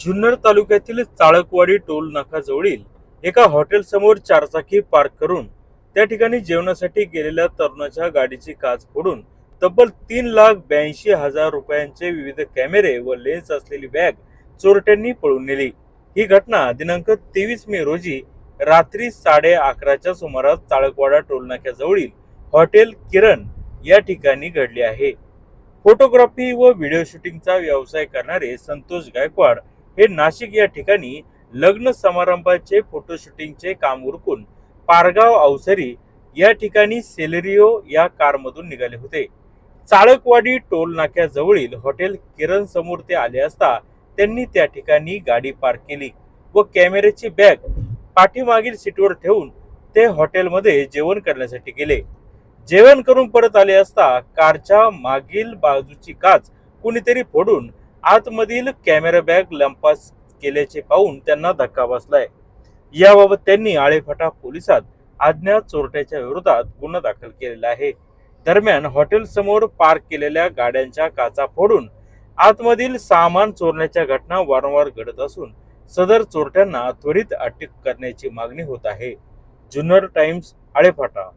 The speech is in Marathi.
जुन्नर तालुक्यातील चाळकवाडी टोल नाकाजवळील एका हॉटेल समोर चारचाकी पार्क करून त्या ठिकाणी जेवणासाठी गेलेल्या तरुणाच्या गाडीची काच फोडून तब्बल तीन लाख ब्याऐंशी हजार रुपयांचे विविध कॅमेरे व लेन्स असलेली बॅग चोरट्यांनी पळून नेली. ही घटना दिनांक तेवीस मे रोजी रात्री साडे अकराच्या सुमारास चाळकवाडा टोलनाक्याजवळील हॉटेल किरण या ठिकाणी घडली आहे. फोटोग्राफी व व्हिडिओ शूटिंगचा व्यवसाय करणारे संतोष गायकवाड हे नाशिक या ठिकाणी लग्न समारंभाचे फोटोशूटिंगचे काम उरकून पारगाव अवसरी या ठिकाणी सेलेरिओ या कारमधून निघाले होते. चाळकवाडी टोल नाक्याजवळील हॉटेल किरण समोर ते आले असता त्यांनी त्या ठिकाणी गाडी पार्क केली व कॅमेऱ्याची बॅग पाठीमागील सीटवर ठेवून ते हॉटेलमध्ये जेवण करण्यासाठी गेले. जेवण करून परत आले असता कारच्या मागील बाजूची काच कुणीतरी फोडून आतमधील कॅमेरा बॅग लंपास केल्याचे पाहून त्यांना धक्का बसलाय. याबाबत त्यांनी आळेफाटा पोलिसात अज्ञात चोरट्याच्या विरोधात गुन्हा दाखल केलेला आहे. दरम्यान हॉटेल समोर पार्क केलेल्या गाड्यांच्या काचा फोडून आतमधील सामान चोरण्याच्या घटना वारंवार घडत असून सदर चोरट्यांना त्वरित अटक करण्याची मागणी होत आहे. जुन्नर टाइम्स आळेफाटा.